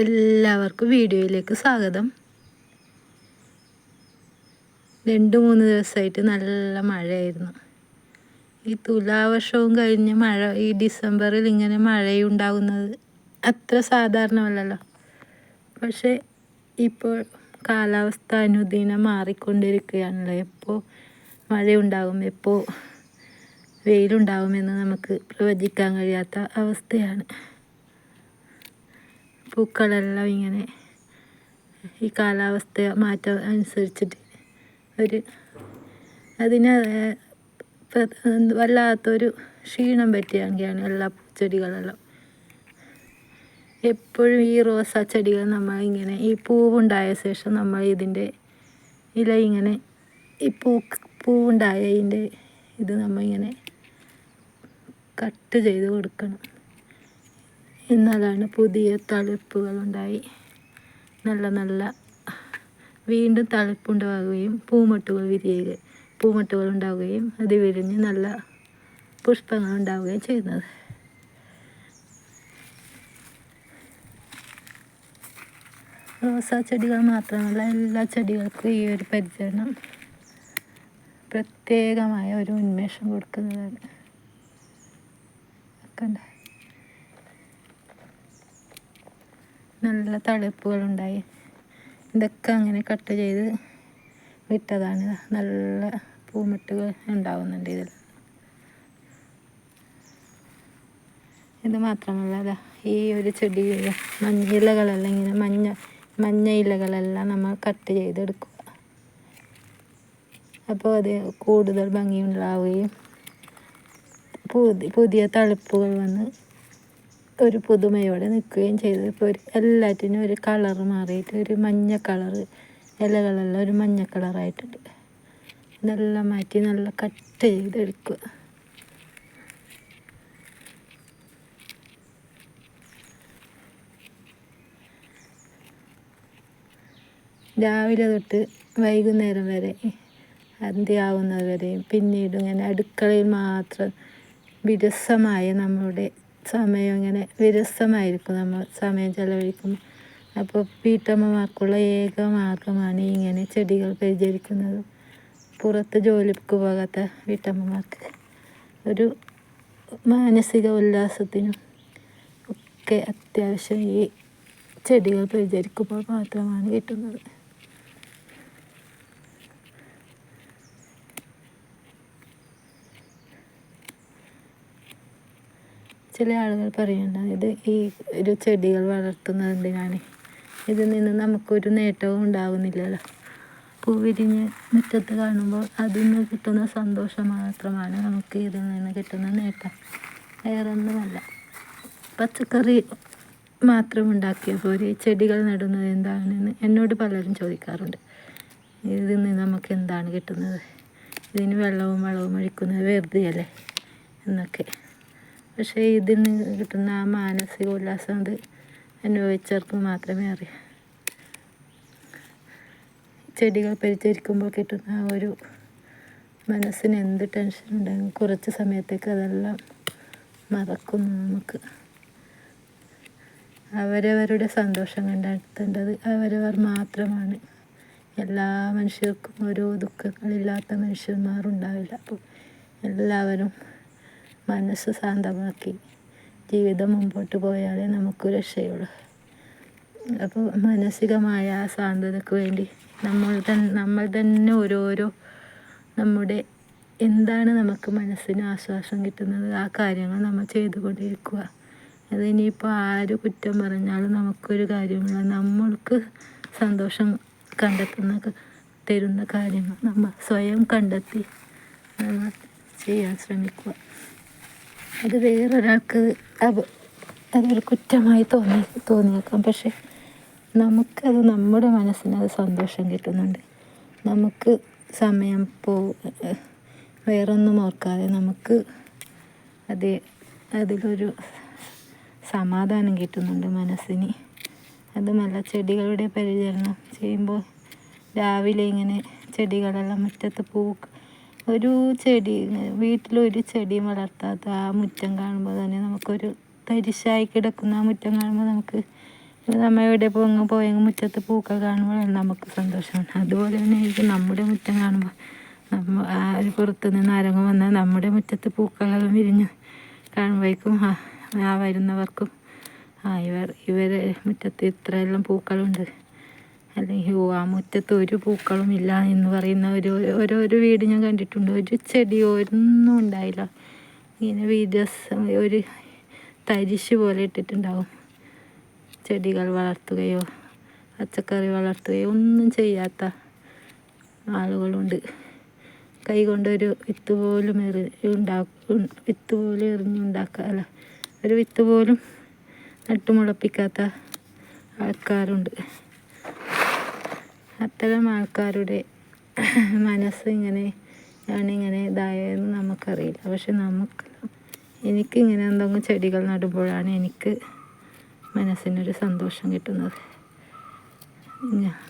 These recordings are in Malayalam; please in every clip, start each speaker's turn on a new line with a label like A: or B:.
A: എല്ലാവർക്കും വീഡിയോയിലേക്ക് സ്വാഗതം. രണ്ട് മൂന്ന് ദിവസമായിട്ട് നല്ല മഴയായിരുന്നു. ഈ തുലാവർഷവും കഴിഞ്ഞ് മഴ ഈ ഡിസംബറിൽ ഇങ്ങനെ മഴയുണ്ടാകുന്നത് അത്ര സാധാരണമല്ലല്ലോ. പക്ഷേ ഇപ്പോൾ കാലാവസ്ഥ അനുദിനം മാറിക്കൊണ്ടിരിക്കുകയാണല്ലോ. എപ്പോൾ മഴയുണ്ടാകും എപ്പോൾ വെയിലുണ്ടാകുമെന്ന് നമുക്ക് പ്രവചിക്കാൻ കഴിയാത്ത അവസ്ഥയാണ്. പൂക്കളെല്ലാം ഇങ്ങനെ ഈ കാലാവസ്ഥ മാറ്റം അനുസരിച്ചിട്ട് ഒരു അതിന് വല്ലാത്തൊരു ക്ഷീണം പറ്റിയാണ് എല്ലാ പൂച്ചെടികളെല്ലാം. എപ്പോഴും ഈ റോസാ ചെടികൾ നമ്മൾ ഇങ്ങനെ ഈ പൂവുണ്ടായ ശേഷം നമ്മൾ ഇതിന്റെ ഇല ഇങ്ങനെ ഈ പൂ പൂവുണ്ടായതിന്റെ ഇത് നമ്മൾ ഇങ്ങനെ കട്ട് ചെയ്ത് കൊടുക്കണം. എന്നാലാണ് പുതിയ തളിപ്പുകളുണ്ടായി നല്ല നല്ല വീണ്ടും തളിപ്പുണ്ടാവുകയും പൂമൊട്ടുകൾ വിരിയുക പൂമൊട്ടുകൾ ഉണ്ടാവുകയും അത് വിരിഞ്ഞ് നല്ല പുഷ്പങ്ങൾ ഉണ്ടാവുകയും ചെയ്യുന്നത്. റോസാ ചെടികൾ മാത്രമല്ല എല്ലാ ചെടികൾക്കും ഈ ഒരു പരിചരണം പ്രത്യേകമായ ഒരു ഉന്മേഷം കൊടുക്കുന്നതാണ്. കണ്ട? നല്ല തളിപ്പുകളുണ്ടായി. ഇതൊക്കെ അങ്ങനെ കട്ട് ചെയ്ത് വിട്ടതാണ്. നല്ല പൂമുട്ടുകൾ ഉണ്ടാവുന്നുണ്ട് ഇതിൽ. ഇത് മാത്രമല്ല അതാ ഈ ഒരു ചെടി മഞ്ഞ ഇലകളെല്ലാം ഇങ്ങനെ മഞ്ഞ മഞ്ഞ ഇലകളെല്ലാം നമ്മൾ കട്ട് ചെയ്തെടുക്കുക. അപ്പോൾ അത് കൂടുതൽ ഭംഗിയുണ്ടാവുകയും പുതിയ പുതിയ തളിപ്പുകൾ വന്ന് ഒരു പുതുമയോടെ നിൽക്കുകയും ചെയ്തു. ഇപ്പോൾ ഒരു എല്ലാറ്റിനും ഒരു കളർ മാറിയിട്ട് ഒരു മഞ്ഞ കളർ ഇലകളെല്ലാം ഒരു മഞ്ഞ കളറായിട്ടുണ്ട് ഇതെല്ലാം മാറ്റി നല്ല കട്ട് ചെയ്തെടുക്കുക. രാവിലെ തൊട്ട് വൈകുന്നേരം വരെ അന്ത്യാവുന്നത് വരെയും പിന്നീട് ഇങ്ങനെ അടുക്കളയിൽ മാത്രം വിരസമായ നമ്മുടെ സമയം അങ്ങനെ വിരസമായിരിക്കും. നമ്മൾ സമയം ചെലവഴിക്കും അപ്പോൾ വീട്ടമ്മമാർക്കുള്ള ഏക മാർഗമാണ് ഇങ്ങനെ ചെടികൾ പരിചരിക്കുന്നത്. പുറത്ത് ജോലിക്ക് പോകാത്ത വീട്ടമ്മമാർക്ക് ഒരു മാനസിക ഉല്ലാസത്തിനും ഒക്കെ അത്യാവശ്യം ഈ ചെടികൾ പരിചരിക്കുമ്പോൾ മാത്രമാണ് കിട്ടുന്നത്. ചില ആളുകൾ പറയുന്നുണ്ട് ഇത് ഈ ഒരു ചെടികൾ വളർത്തുന്നത് എന്തിനാണ് ഇതിൽ നിന്ന് നമുക്കൊരു നേട്ടവും ഉണ്ടാകുന്നില്ലല്ലോ പൂ വിരിഞ്ഞ് മുറ്റത്ത് കാണുമ്പോൾ അതിൽ നിന്ന് കിട്ടുന്ന സന്തോഷം മാത്രമാണ് നമുക്ക് ഇതിൽ നിന്ന് കിട്ടുന്ന നേട്ടം. വേറൊന്നുമല്ല. പച്ചക്കറി മാത്രം ഉണ്ടാക്കിയ പോലെ ചെടികൾ നടുന്നത് എന്താണെന്ന് എന്നോട് പലരും ചോദിക്കാറുണ്ട്. ഇതിൽ നിന്ന് നമുക്ക് എന്താണ് കിട്ടുന്നത്? ഇതിന് വെള്ളവും വളവും ഒഴിക്കുന്നത് വെറുതെയല്ലേ? എന്നൊക്കെ. പക്ഷേ ഇതിൽ നിന്ന് കിട്ടുന്ന ആ മാനസിക ഉല്ലാസം അത് അനുഭവിച്ചവർക്ക് മാത്രമേ അറിയൂ. ചെടികൾ പരിചരിക്കുമ്പോൾ കിട്ടുന്ന ആ ഒരു മനസ്സിന് എന്ത് ടെൻഷൻ ഉണ്ടെങ്കിൽ കുറച്ച് സമയത്തേക്ക് അതെല്ലാം മറക്കുന്നു നമുക്ക്. അവരവരുടെ സന്തോഷം കണ്ടെത്തേണ്ടത് അവരവർ മാത്രമാണ്. എല്ലാ മനുഷ്യർക്കും ഓരോ ദുഃഖങ്ങളില്ലാത്ത മനുഷ്യന്മാരുണ്ടാവില്ല. അപ്പോൾ എല്ലാവരും മനസ്സ് ശാന്തമാക്കി ജീവിതം മുമ്പോട്ട് പോയാലേ നമുക്ക് രക്ഷയുള്ളൂ. അപ്പോൾ മാനസികമായ ആ ശാന്തതയ്ക്ക് വേണ്ടി നമ്മൾ തന്നെ നമ്മൾ തന്നെ ഓരോരോ നമ്മുടെ എന്താണ് നമുക്ക് മനസ്സിന് ആശ്വാസം കിട്ടുന്നത് ആ കാര്യങ്ങൾ നമ്മൾ ചെയ്തുകൊണ്ടിരിക്കുക. അതിനിപ്പോൾ ആര് കുറ്റം പറഞ്ഞാലും നമുക്കൊരു കാര്യമില്ല. നമ്മൾക്ക് സന്തോഷം കണ്ടെത്തുന്ന തരുന്ന കാര്യങ്ങൾ നമ്മൾ സ്വയം കണ്ടെത്തി നമ്മൾ ചെയ്യാൻ ശ്രമിക്കുക. അത് വേറൊരാൾക്ക് അതൊരു കുറ്റമായി തോന്നി തോന്നിയേക്കാം. പക്ഷെ നമുക്കത് നമ്മുടെ മനസ്സിന് അത് സന്തോഷം കിട്ടുന്നുണ്ട്. നമുക്ക് സമയം പോ വേറൊന്നും ഓർക്കാതെ നമുക്ക് അത് അതിലൊരു സമാധാനം കിട്ടുന്നുണ്ട് മനസ്സിന്. അതുമല്ല ചെടികളുടെ പരിചരണം ചെയ്യുമ്പോൾ രാവിലെ ഇങ്ങനെ ചെടികളെല്ലാം മുറ്റത്ത് പൂ ഒരു ചെടി വീട്ടിലൊരു ചെടി വളർത്താത്ത ആ മുറ്റം കാണുമ്പോൾ തന്നെ നമുക്കൊരു തരിശായി കിടക്കുന്ന ആ മുറ്റം കാണുമ്പോൾ നമുക്ക് നമ്മൾ എവിടെ പോങ്ങ് പോയെങ്കിൽ മുറ്റത്ത് പൂക്കൾ കാണുമ്പോൾ നമുക്ക് സന്തോഷമാണ്. അതുപോലെ തന്നെ എനിക്ക് നമ്മുടെ മുറ്റം കാണുമ്പോൾ. നമ്മ ആ ഒരു പുറത്ത് നിന്ന് ആരെങ്കിലും വന്നാൽ നമ്മുടെ മുറ്റത്ത് പൂക്കളെല്ലാം വിരിഞ്ഞ് കാണുമ്പോഴേക്കും ആ ആ വരുന്നവർക്കും ആ ഇവർ ഇവരെ മുറ്റത്ത് ഇത്രയെല്ലാം പൂക്കളുണ്ട്. അല്ലെങ്കിൽ ആ മുറ്റത്ത് ഒരു പൂക്കളും ഇല്ല എന്ന് പറയുന്ന ഒരു ഓരോരോ വീട് ഞാൻ കണ്ടിട്ടുണ്ട്. ഒരു ചെടി ഒന്നും ഉണ്ടായില്ല. ഇങ്ങനെ വീഡിയോസ് ഒരു തരിശ് പോലെ ഇട്ടിട്ടുണ്ടാവും. ചെടികൾ വളർത്തുകയോ പച്ചക്കറി വളർത്തുകയോ ഒന്നും ചെയ്യാത്ത ആളുകളുണ്ട്. കൈകൊണ്ടൊരു വിത്ത് പോലും എറി ഉണ്ടാക്കും വിത്ത് പോലും എറിഞ്ഞുണ്ടാക്കുക അല്ല ഒരു വിത്ത് പോലും നട്ടുമുളപ്പിക്കാത്ത ആൾക്കാരുണ്ട്. അത്തരം ആൾക്കാരുടെ മനസ്സ് ഇങ്ങനെ ഇങ്ങനെ ഇതായെന്ന് നമുക്കറിയില്ല. പക്ഷെ നമുക്ക് എനിക്കിങ്ങനെ എന്തെങ്കിലും ചെടികൾ നടുമ്പോഴാണ് എനിക്ക് മനസ്സിനൊരു സന്തോഷം കിട്ടുന്നത്.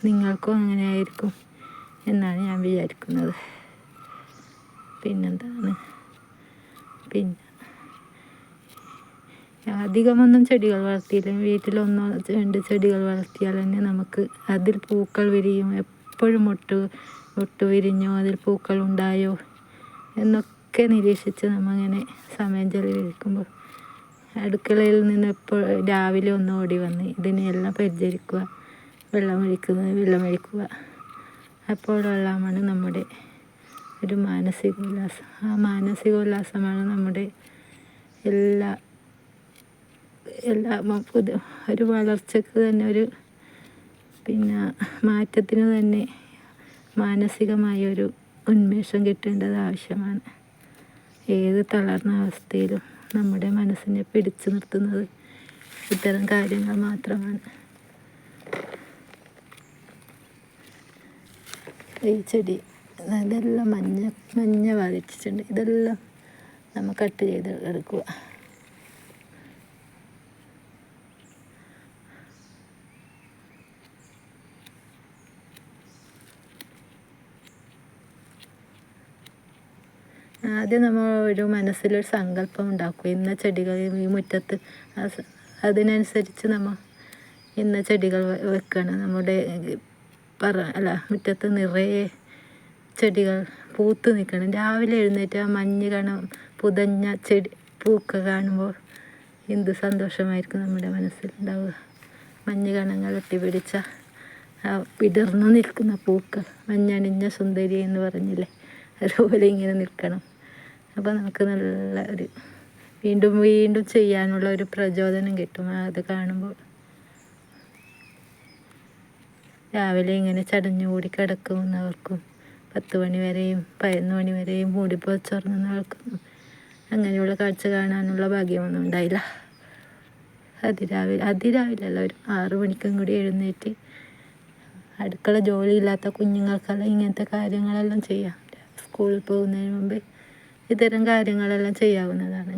A: നിങ്ങൾക്കും അങ്ങനെ ആയിരിക്കും എന്നാണ് ഞാൻ വിചാരിക്കുന്നത്. പിന്നെന്താണ്? പിന്നെ അധികമൊന്നും ചെടികൾ വളർത്തിയില്ലെങ്കിൽ വീട്ടിലൊന്നോ രണ്ട് ചെടികൾ വളർത്തിയാൽ തന്നെ നമുക്ക് അതിൽ പൂക്കൾ വിരിയും. എപ്പോഴും മൊട്ട് മൊട്ട് വിരിഞ്ഞോ അതിൽ പൂക്കൾ ഉണ്ടായോ എന്നൊക്കെ നിരീക്ഷിച്ച് നമ്മങ്ങനെ സമയം ചെലവഴിക്കുമ്പോൾ അടുക്കളയിൽ നിന്ന് എപ്പോൾ രാവിലെ ഒന്ന് ഓടി വന്ന് ഇതിനെയെല്ലാം പരിചരിക്കുക. വെള്ളമൊഴിക്കുന്നത് വെള്ളമൊഴിക്കുക അപ്പോഴെല്ലാമാണ് നമ്മുടെ ഒരു മാനസിക ഉല്ലാസം ആ മാനസിക ഉല്ലാസമാണ് നമ്മുടെ എല്ലാ എല്ലാ പുതു ഒരു വളർച്ചയ്ക്ക് തന്നെ ഒരു പിന്നെ മാറ്റത്തിന് തന്നെ മാനസികമായൊരു ഉന്മേഷം കിട്ടേണ്ടത് ആവശ്യമാണ്. ഏത് തളർന്ന അവസ്ഥയിലും നമ്മുടെ മനസ്സിനെ പിടിച്ചു നിർത്തുന്നത് ഇത്തരം കാര്യങ്ങൾ മാത്രമാണ്. ഈ ചെടി ഇതെല്ലാം മഞ്ഞ മഞ്ഞ വാദിച്ചിട്ടുണ്ട് ഇതെല്ലാം നമ്മൾ കട്ട് ചെയ്ത് എടുക്കുക. ആദ്യം നമ്മൾ ഒരു മനസ്സിലൊരു സങ്കല്പം ഉണ്ടാക്കും. ഇന്ന ചെടികൾ ഈ മുറ്റത്ത് അതിനനുസരിച്ച് നമ്മൾ ഇന്ന ചെടികൾ വെക്കണം. നമ്മുടെ പറ അല്ല മുറ്റത്ത് നിറയെ ചെടികൾ പൂത്ത് നിൽക്കണം. രാവിലെ എഴുന്നേറ്റ് ആ മഞ്ഞ് കാണും പുതഞ്ഞ ചെടി പൂക്കൾ കാണുമ്പോൾ എന്ത് സന്തോഷമായിരിക്കും നമ്മുടെ മനസ്സിലുണ്ടാവുക മഞ്ഞ് കണങ്ങൾ ഒട്ടിപിടിച്ച ആ വിടർന്നു നിൽക്കുന്ന പൂക്കൾ മഞ്ഞണിഞ്ഞ സുന്ദരി എന്ന് പറഞ്ഞില്ലേ? അതുപോലെ ഇങ്ങനെ നിൽക്കണം. അപ്പോൾ നമുക്ക് നല്ല ഒരു വീണ്ടും വീണ്ടും ചെയ്യാനുള്ള ഒരു പ്രചോദനം കിട്ടും അത് കാണുമ്പോൾ രാവിലെ ഇങ്ങനെ ചടഞ്ഞുകൂടി കിടക്കുന്നവർക്കും പത്ത് മണി വരെയും പതിനൊന്ന് മണി വരെയും മൂടിപ്പോച്ചുറങ്ങുന്നവർക്കും അങ്ങനെയുള്ള കാഴ്ച കാണാനുള്ള ഭാഗ്യമൊന്നും ഉണ്ടായില്ല. അതിരാവിലെ അതിരാവിലല്ല ഒരു ആറു മണിക്കും കൂടി എഴുന്നേറ്റ് അടുക്കള ജോലിയില്ലാത്ത കുഞ്ഞുങ്ങൾക്കെല്ലാം ഇങ്ങനത്തെ കാര്യങ്ങളെല്ലാം ചെയ്യാം. സ്കൂളിൽ പോകുന്നതിന് മുമ്പ് ഇത്തരം കാര്യങ്ങളെല്ലാം ചെയ്യാവുന്നതാണ്.